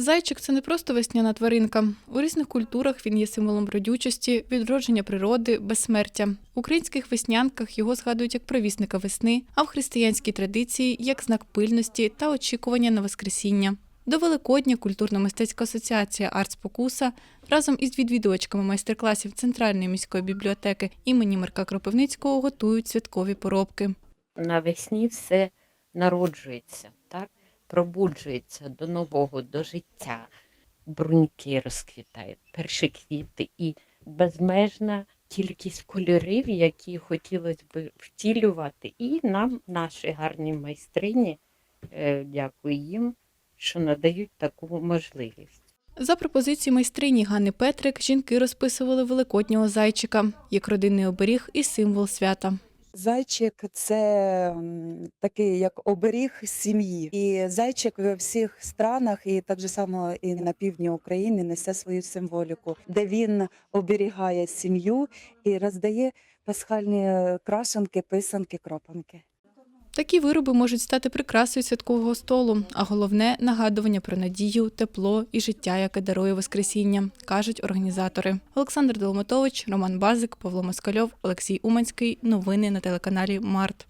Зайчик це не просто весняна тваринка. У різних культурах він є символом родючості, відродження природи, безсмертя. У українських веснянках його згадують як провісника весни, а в християнській традиції як знак пильності та очікування на Воскресіння. До Великодня культурно-мистецька асоціація «Артспокуса» разом із відвідувачками майстер-класів Центральної міської бібліотеки імені Марка Кропивницького готують святкові поробки. навесні все народжується, так? Пробуджується до нового, до життя. Бруньки розквітають, перші квіти і безмежна кількість кольорів, які хотілося б втілювати. І нам, наші гарні майстрині, е, дякую їм, що надають таку можливість. За пропозицією майстрині Ганни Петрик, жінки розписували великоднього зайчика як родинний оберіг і символ свята. Зайчик це такий як оберіг сім'ї. І зайчик в всіх странах, і так же само і на півдні України несе свою символіку, де він оберігає сім'ю і роздає пасхальні е, крашенки, писанки, кропанки. Такі вироби можуть стати прикрасою святкового столу, а головне нагадування про надію, тепло і життя, яке дарує Воскресіння, кажуть організатори. Олександр Долматович, Роман Базик, Павло Москальов, Олексій Уманський. Новини на телеканалі Март.